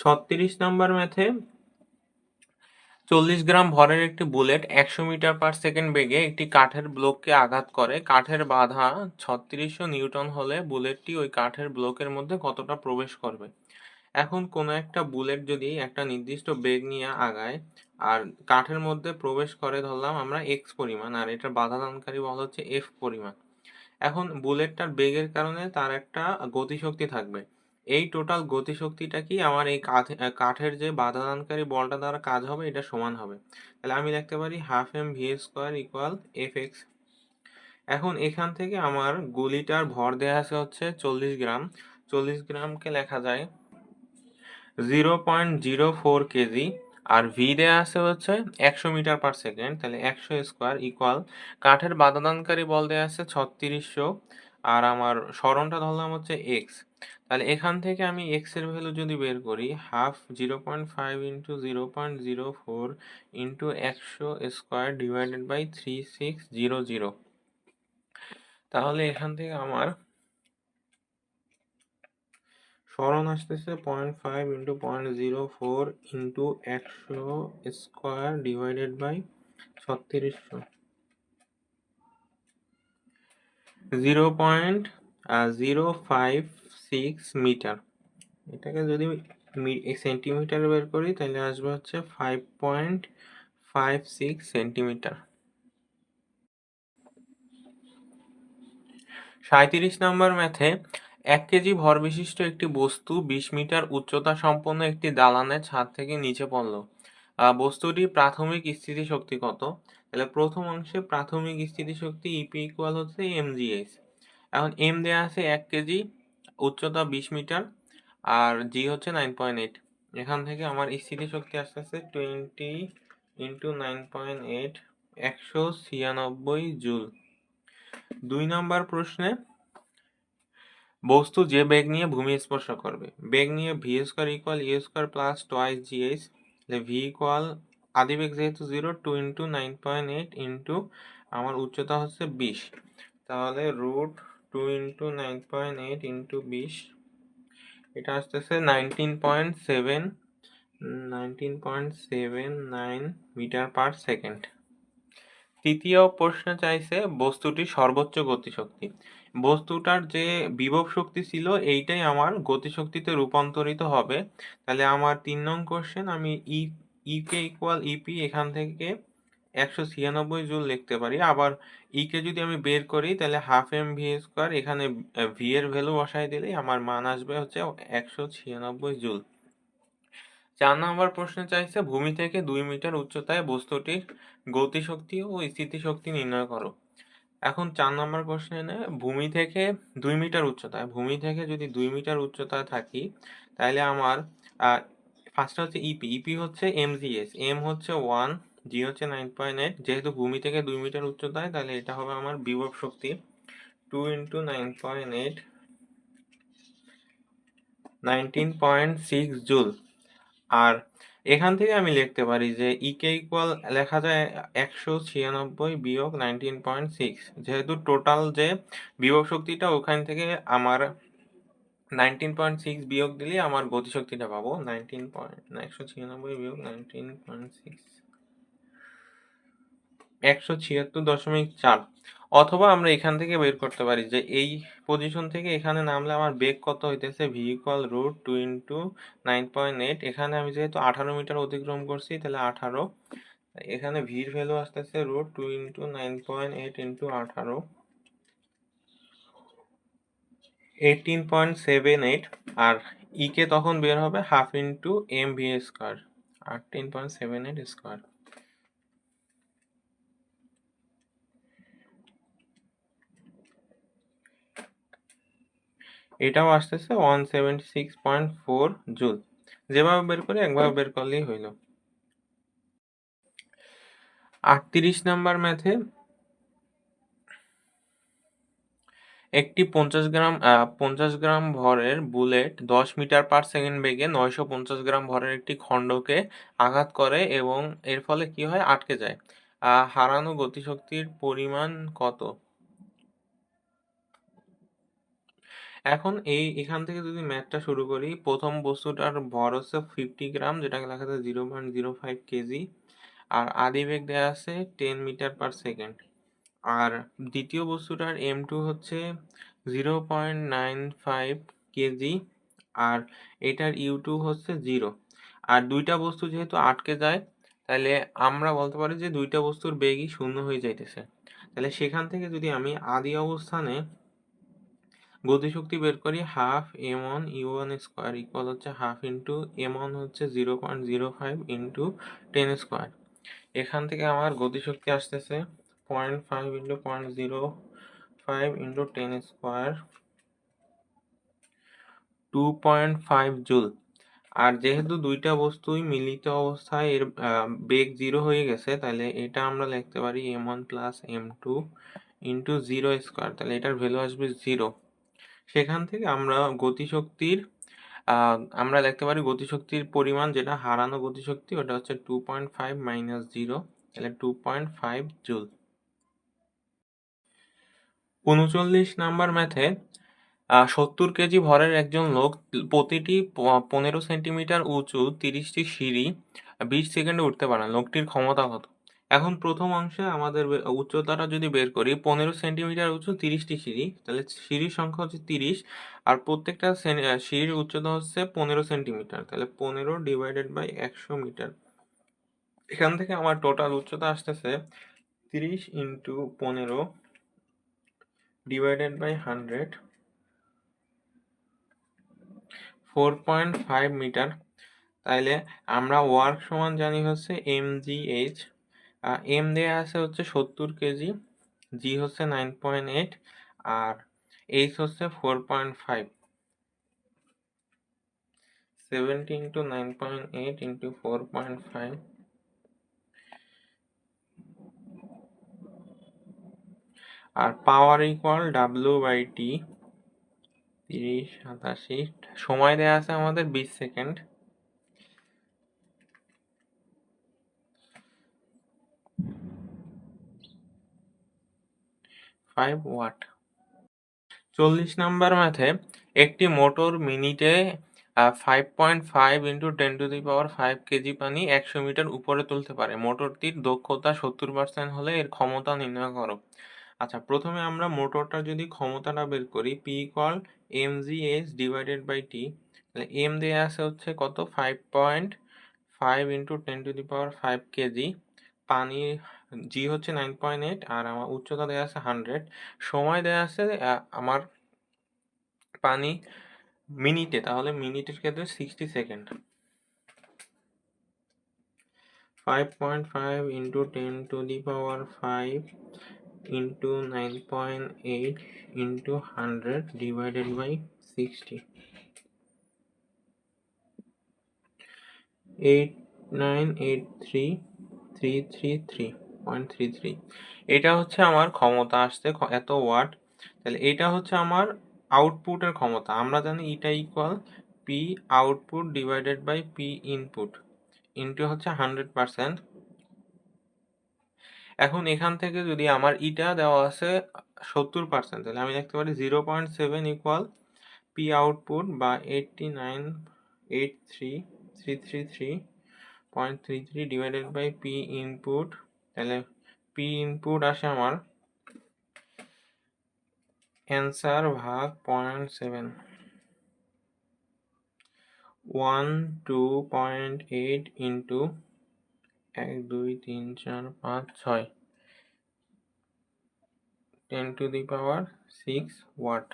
ছত্রিশ নাম্বার ম্যাথে চল্লিশ গ্রাম ভরের একটি বুলেট একশো মিটার পার সেকেন্ড বেগে একটি কাঠের ব্লককে আঘাত করে। কাঠের বাধা ছত্রিশশো নিউটন হলে বুলেটটি ওই কাঠের ব্লকের মধ্যে কতটা প্রবেশ করবে? এখন কোনো একটা বুলেট যদি একটা নির্দিষ্ট বেগ নিয়ে আগায় আর কাঠের মধ্যে প্রবেশ করে, ধরলাম আমরা এক্স পরিমাণ, আর এটার বাধাদানকারী বল হচ্ছে এফ পরিমাণ। এখন বুলেটটার বেগের কারণে তার একটা গতিশক্তি থাকবে। এই টোটাল গতিশক্তিটা কি আমার এই কাঠে- কাঠের যে বাধাদানকারী বলটা দ্বারা কাজ হবে, এটা সমান হবে। তাহলে আমি লিখতে পারি half M V square equal F X এখন এখান থেকে আমার গুলিটার ভর দেওয়া আছে হচ্ছে চল্লিশ গ্রাম। চল্লিশ গ্রামকে লেখা যায় zero point zero four KG আর ভি দেওয়া আছে হচ্ছে একশো মিটার পার সেকেন্ড তাহলে একশো স্কোয়ার ইকুয়াল কাঠের বাধাদানকারী বল দেওয়া আছে ছত্রিশশো। আর আমার স্মরণটা ধরলাম হচ্ছে এক্স তাহলে এখান থেকে আমি এক্সের ভ্যালু যদি বের করি, half zero point five into zero point zero four into একশো square divided by three six zero zero. তাহলে এখান থেকে আমার স্মরণ আসতেছে point five into point zero four into একশো স্কোয়ার ডিভাইডেড বাই ছত্রিশশো। Zero point zero five six metre. এটাকে যদি সেন্টিমিটার বের করি তাহলে আসবে হচ্ছে ফাইভ সেন্টিমিটার। সাঁইত্রিশ নম্বর ম্যাথে এক কেজি ভর বিশিষ্ট একটি বস্তু বিশ মিটার উচ্চতা সম্পন্ন একটি দালানের ছাদ থেকে নিচে পড়ল। আহ, বস্তুটির প্রাথমিক স্থিতিশক্তি কত? তাহলে প্রথম অংশে প্রাথমিক স্থিতিশক্তি ইপি ইকুয়াল হচ্ছে এমজিএস এখন এম দেওয়া আছে এক কেজি উচ্চতা বিশ মিটার, আর জি হচ্ছে নাইন পয়েন্ট এইট এখান থেকে আমার স্থিতিশক্তি আসতেছে twenty into nine point eight একশো ছিয়ানব্বই জুল। দুই নম্বর প্রশ্নে, বস্তু যে বেগ নিয়ে ভূমি স্পর্শ করবে, বেগ নিয়ে V square equal U square plus twice GS V equal আদি বেগ যেহেতু zero two into nine point eight into আমার উচ্চতা হচ্ছে বিশ। তাহলে root two into nine point eight into বিশ, এটা আসতেছে nineteen point seven nineteen point seven nine metre per second তৃতীয় প্রশ্ন চাইছে বস্তুটির সর্বোচ্চ গতিশক্তি। বস্তুটার যে বিভব শক্তি ছিল, এইটাই আমার গতিশক্তিতে রূপান্তরিত হবে। তাহলে আমার তিন নং কোশ্চেন আমি ই ইকে ইকুয়াল ইপি এখান থেকে একশো ছিয়ানব্বই জুল লিখতে পারি। আবার ইকে যদি আমি বের করি, তাহলে হাফ এম ভি স্কোয়ার এখানে ভি এর ভ্যালু বসাই দিলেই আমার মান আসবে হচ্ছে একশো ছিয়ানব্বই জুল। চার নম্বর প্রশ্ন চাইছে, ভূমি থেকে দুই মিটার উচ্চতায় বস্তুটির গতিশক্তি ও স্থিতিশক্তি নির্ণয় করো। এখন চার নম্বর কোশ্চেনে ভূমি থেকে দুই মিটার উচ্চতায়, ভূমি থেকে যদি দুই মিটার উচ্চতায় থাকি, তাহলে আমার ফার্স্টে হচ্ছে ইপি ইপি হচ্ছে এমজিএস এম হচ্ছে ওয়ান জি হচ্ছে নাইন পয়েন্ট এইট যেহেতু ভূমি থেকে দুই মিটার উচ্চতায়, তাহলে এটা হবে আমার বিভব শক্তি two into nine point eight nineteen point six joule আর এখান থেকে আমি লিখতে পারি যে ইকে ইকুয়াল লেখা যায় একশো ছিয়ানব্বই বিয়োগ নাইনটিন পয়েন্ট সিক্স যেহেতু টোটাল যে বিভব শক্তিটা ওখান থেকে আমার নাইনটিন পয়েন্ট সিক্স বিয়োগ দিলে আমার গতিশক্তিটা পাবো। নাইনটিন পয়েন্ট, একশো ছিয়ানব্বই বিয়োগ নাইনটিন পয়েন্ট সিক্স। একশো ছিয়াত্তর দশমিক চার। অথবা আমরা এখান থেকে বের করতে পারি যে এই পজিশন থেকে এখানে নামলে আমার বেগ কত হইতেছে? V equal root two into nine point eight এখানে আমি যেহেতু আঠারো মিটার অতিক্রম করছি, তাহলে আঠারো। এখানে ভির ভ্যালু আসতেছে root two into nine point eight into আঠারো। এইটিন পয়েন্ট সেভেন এইট আর ইকে তখন বের হবে half into M V square eighteen point seven eight square এটাও আসতেছে one seventy six point four joule. যেভাবে বের করে, একভাবে বের করলেই হইল। আটত্রিশ নাম্বার ম্যাথে একটি পঞ্চাশ গ্রাম পঞ্চাশ গ্রাম ভরের বুলেট দশ মিটার পার সেকেন্ড বেগে নয়শো পঞ্চাশ গ্রাম ভরের একটি খণ্ডকে আঘাত করে এবং এর ফলে কি হয়? আটকে যায়। হারানো গতিশক্তির পরিমাণ কত? এখন এই, এখান থেকে যদি ম্যাথটা শুরু করি, প্রথম বস্তুটার ভর হচ্ছে ফিফটি গ্রাম, যেটাকে লেখা আছে zero point zero five KG, আর আদি বেগ দেওয়া আছে টেন মিটার পার সেকেন্ড। আর দ্বিতীয় বস্তুটার এম টু হচ্ছে zero point nine five KG আর এটার ইউ টু হচ্ছে জিরো আর দুইটা বস্তু যেহেতু আটকে যায়, তাহলে আমরা বলতে পারি যে দুইটা বস্তুর বেগই শূন্য হয়ে যাইতেছে। তাহলে সেখান থেকে যদি আমি আদি অবস্থানে গতিশক্তি বের করি half M one U one square equal হচ্ছে হাফ ইন্টু এম ওয়ান হচ্ছে zero point zero five into ten square এখান থেকে আমার গতিশক্তি আসতেছে point five into point zero five into ten square two point five joule আর যেহেতু দুইটা বস্তুই মিলিত অবস্থায় এর বেগ জিরো হয়ে গেছে, তাহলে এটা আমরা লিখতে পারি M one plus M two into zero square তাহলে এটার ভ্যালু আসবে জিরো সেখান থেকে আমরা গতিশক্তির আমরা দেখতে পারি গতিশক্তির পরিমাণ যেটা হারানো গতিশক্তি, ওটা হচ্ছে two point five minus zero তাহলে টু পয়েন্ট ফাইভ জুল উনচল্লিশ নাম্বার ম্যাথে সত্তর কেজি ভরের একজন লোক প্রতিটি পনেরো সেন্টিমিটার উঁচু তিরিশটি সিঁড়ি বিশ সেকেন্ডে উঠতে পারেন। লোকটির ক্ষমতা কত? এখন প্রথম অংশে আমাদের উচ্চতাটা যদি বের করি, পনেরো সেন্টিমিটার উঁচু তিরিশটি সিঁড়ি, তাহলে সিঁড়ির সংখ্যা হচ্ছে তিরিশ, আর প্রত্যেকটা সিঁড়ির উচ্চতা হচ্ছে পনেরো সেন্টিমিটার, তাহলে পনেরো ডিভাইডেড বাই একশো মিটার। এখান থেকে আমার টোটাল উচ্চতা আসতেছে তিরিশ ইন্টু পনেরো hundred four point five metre তাইলে আমরা ওয়ার্ক সমান জানি হচ্ছে এম জি এইচ এম দেওয়া আছে হচ্ছে সত্তর কেজি জি হচ্ছে নাইন পয়েন্ট এইট আর এইচ হচ্ছে four point five seventy into nine point eight into four point five R power equal W by T তিরিশ, সাতাশি সময় দেওয়া আছে আমাদের বিশ সেকেন্ড ফাইভ ওয়াট চল্লিশ নাম্বার ম্যাথে একটি মোটর মিনিটে five point five into ten to the power five KG পানি একশো মিটার উপরে তুলতে পারে। মোটরটির দক্ষতা সত্তর পার্সেন্ট হলে এর ক্ষমতা নির্ণয় করো। আচ্ছা প্রথমে আমরা মোটরটার যদি ক্ষমতাটা বের করি P equal M G S divided by T তাহলে এম দেওয়া আছে হচ্ছে কত? Five point five into ten to the power five KG পানি জি হচ্ছে নাইন পয়েন্ট এইট আর আমার উচ্চতা দেওয়া আছে হান্ড্রেড সময় দেওয়া আছে আমার পানি মিনিটে, তাহলে মিনিটের ক্ষেত্রে sixty second five point five into ten to the power five eight three three three three point three three এটা হচ্ছে আমার ক্ষমতা আসতে এত ওয়াট তাহলে এটা হচ্ছে আমার আউটপুটের ক্ষমতা। আমরা জানি এটা equal P output divided by P input into হচ্ছে হান্ড্রেড পার্সেন্ট এখন এখান থেকে যদি আমার ইটা দেওয়া আছে সত্তর পার্সেন্ট তাহলে আমি দেখতে পারি zero point seven equal P output বা eighty nine eight three three three three point three three divided by P input তাহলে পি ইনপুট আসে আমার অ্যান্সার ভাগ point seven one two point eight into এক দুই তিন চার পাঁচ ছয়। Ten to the power six watt